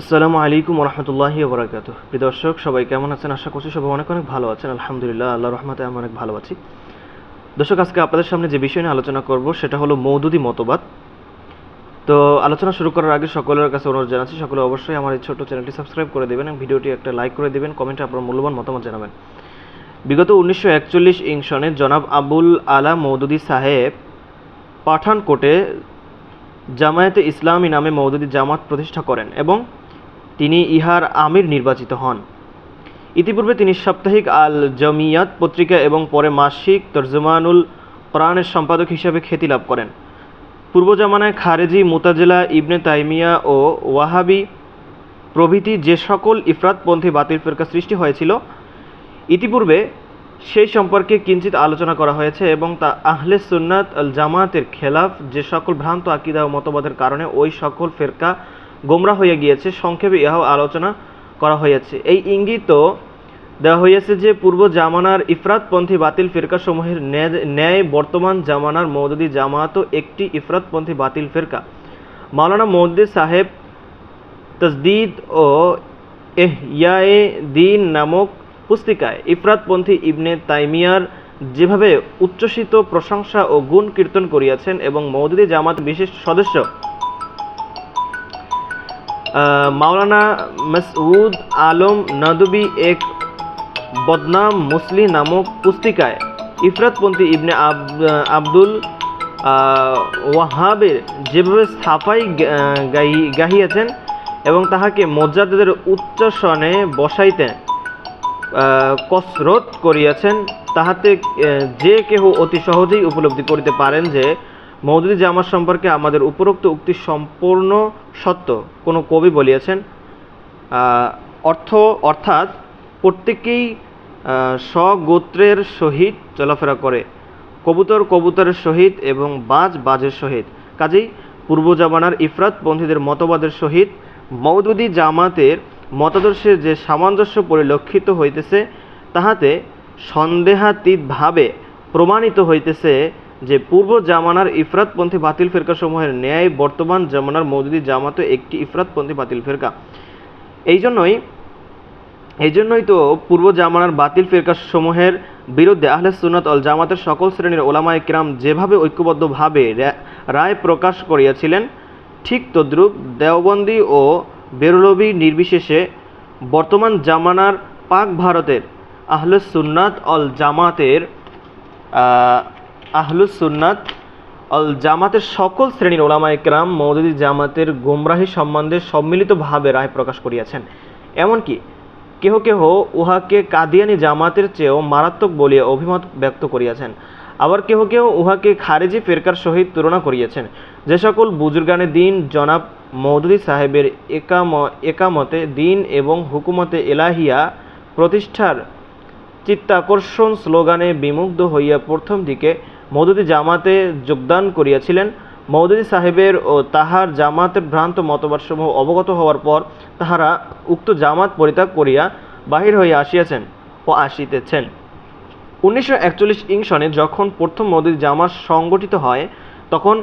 আসসালামু আলাইকুম রহমতুল্লাহি বরাকাত প্রিয় দর্শক, সবাই কেমন আছেন? আশা করছি সবাই অনেক অনেক ভালো আছেন। আলহামদুলিল্লাহ আল্লাহ রহমতে আমি অনেক ভালো আছি। দর্শক, আজকে আপনাদের সামনে যে বিষয় নিয়ে আলোচনা করব, সেটা হলো মৌদুদি মতবাদ। তো আলোচনা শুরু করার আগে সকলের কাছে অনুরোধ জানাচ্ছি, সকলে অবশ্যই আমার এই ছোট্ট চ্যানেলটি সাবস্ক্রাইব করে দেবেন এবং ভিডিওটি একটা লাইক করে দেবেন, কমেন্টে আপনার মূল্যবান মতামত জানাবেন। বিগত উনিশশো একচল্লিশ ইং সনে জনাব আবুল আলা মৌদুদি সাহেব পাঠানকোটে জামায়াতে ইসলামী নামে মৌদুদি জামাত প্রতিষ্ঠা করেন এবং তিনি ইহার আমির নির্বাচিত হন। ইতিপূর্বে তিনি সাপ্তাহিক আল জমিয়াত পত্রিকা এবং পরে মাসিক তর্জমানুল কোরআনের সম্পাদক হিসাবে খ্যাতি লাভ করেন। পূর্ব জামানায় খারেজি, মুতাজেলা, ইবনে তাইমিয়া ও ওয়াহাবি প্রভৃতি যে সকল ইফরাতপন্থী বাতিল ফেরকা সৃষ্টি হয়েছিল, ইতিপূর্বে সেই সম্পর্কে কিঞ্চিত আলোচনা করা হয়েছে এবং তা আহলে সুন্নাত আল জামাতের খেলাফ যে সকল ভ্রান্ত আকিদা ও মতবাদের কারণে ওই সকল ফেরকা গোমরা হয়ে গিয়েছে, সংক্ষেপে ইহাও আলোচনা করা হয়েছে। এই ইঙ্গিতও দেওয়া হয়েছে যে, পূর্ব জামানার ইফরাতপন্থী বাতিল ফিরকাসমূহের ন্যায়- বর্তমান জামানার মৌদুদি জামাতও একটি ইফরাতপন্থী বাতিল ফিরকা। মাওলানা মৌদুদি সাহেব তসদিদ ও এহইয়ায়ে দিন নামক পুস্তিকায় ইফরাতপন্থী ইবনে তাইমিয়ার যেভাবে উচ্ছ্বসিত প্রশংসা ও গুণ কীর্তন করিয়াছেন এবং মৌদুদি জামাত বিশেষ সদস্য মাওলানা মাসউদ আলম নদবী এক বদনাম মুসলি নামক পুস্তিকায় ইফরাতপন্থী ইবনে আব- আব্দুল ওয়াহাবের যেভাবে সাফাই গাহিয়াছেন এবং তাহাকে মর্যাদাদের উচ্চাসনে বসাইতে কসরত করিয়াছেন, তাহাতে যে কেহ অতি সহজেই উপলব্ধি করিতে পারেন যে মৌদুদি জামাত সম্পর্কে আমাদের উপরোক্ত উক্তি সম্পূর্ণ সত্য। কোনো কবি বলিয়াছেন অর্থ, অর্থাৎ প্রত্যেকেই স্বগোত্রের সহিত চলাফেরা করে। কবুতর কবুতরের সহিত এবং বাজ বাজের সহিত। কাজেই পূর্ব জামানার ইফরাতপন্থীদের মতবাদের সহিত মৌদুদি জামাতের মতাদর্শের যে সামঞ্জস্য পরিলক্ষিত হইতেছে, তাহাতে সন্দেহাতীতভাবে প্রমাণিত হইতেছে যে পূর্ব জামানার ইফরাতপন্থী বাতিল ফেরকাসমূহের ন্যায় বর্তমান জামানার মৌদুদি জামাতও একটি ইফরাতপন্থী বাতিল ফেরকা। এই জন্যই এই জন্যই তো পূর্ব জামানার বাতিল ফিরকাসমূহের বিরুদ্ধে আহলে সুন্নত অল জামাতের সকল শ্রেণির ওলামায়ে কিরাম যেভাবে ঐক্যবদ্ধভাবে রায় প্রকাশ করিয়াছিলেন, ঠিক তদ্রূপ দেওবন্দি ও বেরলবি নির্বিশেষে বর্তমান জামানার পাক ভারতের আহলে সুন্নাত অল জামাতের আহ, আহলুস সুন্নাত অল জামাতের সকল শ্রেণির ওলামায়ে কেরাম মৌদুদি জামাতের গোমরাহি সম্বন্ধে সম্মিলিতভাবে রায় প্রকাশ করিয়াছেন। এমনকি কেহ কেহ উহাকে কাদিয়ানি জামাতের চেয়েও মারাত্মক বলিয়া অভিমত ব্যক্ত করিয়াছেন। আবার কেহ কেহ উহাকে খারেজি ফেরকার সহিত তুলনা করিয়াছেন। যে সকল বুজুর্গানে দিন জনাব মৌদুদি সাহেবের একাম একামতে দিন এবং হুকুমতে এলাহিয়া প্রতিষ্ঠার চিত্তাকর্ষণ স্লোগানে বিমুগ্ধ হইয়া প্রথম দিকে মৌদুদি জামাতে যোগদান করিয়াছিলেন। মৌদুদি সাহেবের ও তাহার জামাতের ভ্রান্ত মতবাদসমূহ অবগত হওয়ার পর তাহারা উক্ত জামাত পরিত্যাগ করিয়া বাহির হইয়া আসিয়াছেন ও আসিতেছেন। উনিশশো একচল্লিশ ইং সনে যখন প্রথম মৌদুদি জামাত সংগঠিত হয়, তখন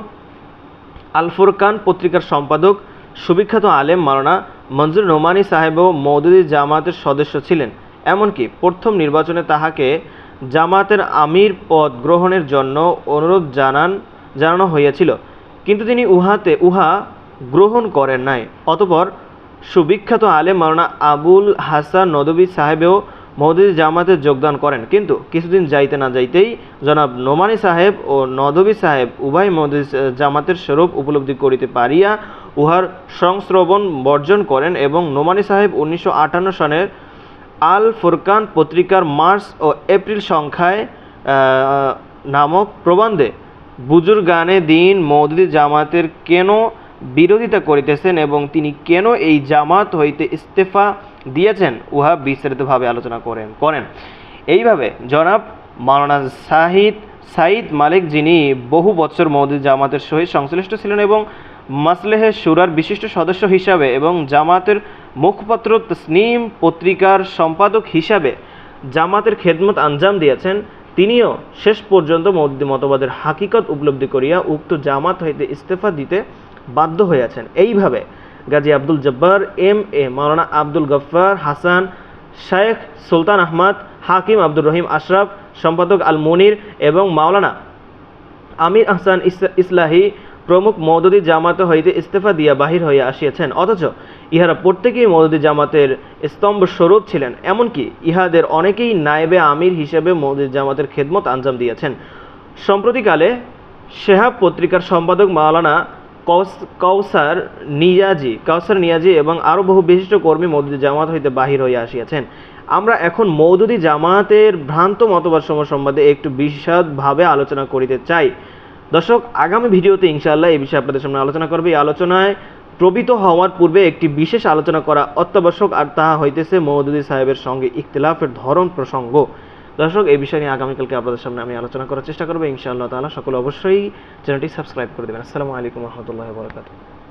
আল ফুরকান পত্রিকার সম্পাদক, সুবিখ্যাত আলেম মাওলানা মঞ্জুর নোমানি সাহেবও মৌদুদি জামাতের সদস্য ছিলেন। এমনকি প্রথম নির্বাচনে তাহাকে জামাতের আমির পদ গ্রহণের জন্য অনুরোধ জানান, জানানো হইয়াছিল। কিন্তু তিনি উহাতে, উহা গ্রহণ করেন নাই। অতপর সুবিখ্যাত আলেম মাওলানা আবুল হাসান নদবী সাহেবেও মৌদুদি জামাতে যোগদান করেন। কিন্তু কিছুদিন যাইতে না যাইতেই জনাব নোমানি সাহেব ও নদবী সাহেব উভয় মৌদুদি জামাতের স্বরূপ উপলব্ধি করিতে পারিয়া উহার সংশ্রবণ বর্জন করেন এবং নোমানি সাহেব উনিশশো আটান্ন সনের আল ফুরকান পত্রিকার মার্চ ও এপ্রিল সংখ্যায় নামক প্রবন্ধে বুজুর্গানে দিন মৌদুদি জামাতের কেন বিরোধিতা করিতেছেন এবং তিনি কেন এই জামাত হইতে ইস্তেফা দিয়েছেন, উহা বিস্তারিতভাবে আলোচনা করেন করেন। এইভাবে জনাব মাওলানা সাহিদ, সাইদ মালিক যিনি বহু বছর মৌদুদি জামাতের সহিত সংশ্লিষ্ট ছিলেন এবং মাসলেহে সুরার বিশিষ্ট সদস্য হিসাবে এবং জামাতের মুখপত্র তসনিম পত্রিকার সম্পাদক হিসাবে জামাতের খেদমত আঞ্জাম দিয়েছেন। তিনিও শেষ পর্যন্ত মতবাদের হাকিকত উপলব্ধি করিয়া উক্ত জামাত হইতে ইস্তেফা দিতে বাধ্য হইয়াছেন। এইভাবে গাজী আব্দুল জব্বার, এম এ মাওলানা আব্দুল গফফার, হাসান, শায়েখ সুলতান আহমদ, হাকিম আব্দুর রহিম আশরাফ, সম্পাদক আল মনির এবং মাওলানা আমির আহসান ইস- ইসলাহি প্রমুখ মৌদুদি জামাত হইতে ইস্তেফা দিয়া বাহির হইয়া আসিয়াছেন। অথচ ইহারা প্রত্যেকেই মৌদুদি জামাতের স্তম্ভ স্বরূপ ছিলেন। এমনকি ইহাদের অনেকেই নায়েবে আমির হিসেবে মৌদুদি জামাতের খেদমত আঞ্জাম দিয়েছেন। সম্প্রতিকালে শেহাব পত্রিকার সম্পাদক মাওলানা কৌস- কৌসার নিয়াজি কৌসার নিয়াজি এবং আরও বহু বিশিষ্ট কর্মী মৌদুদি জামাত হইতে বাহির হইয়া আসিয়াছেন। আমরা এখন মৌদুদি জামাতের ভ্রান্ত মতবাদ সমূহ সম্বন্ধে একটু বিশদভাবে আলোচনা করিতে চাই। দর্শক, আগামী ভিডিওতে ইনশাআল্লাহ এই বিষয়ে আপনাদের সামনে আলোচনা করবে। এই আলোচনায় প্রবিত হওয়ার পূর্বে একটি বিশেষ আলোচনা করা অত্যাবশ্যক, আর তাহা হইতেছে মৌদুদি সাহেবের সঙ্গে ইখতিলাফের ধরন প্রসঙ্গ। দর্শক, এই বিষয় নিয়ে আগামীকালকে আপনাদের সামনে আমি আলোচনা করার চেষ্টা করব। ইনশাআল্লাহ তালা সকলে অবশ্যই চ্যানেলটি সাবস্ক্রাইব করে দেবেন। আসসালামু আলাইকুম রহমতুল্লাহ বরকাত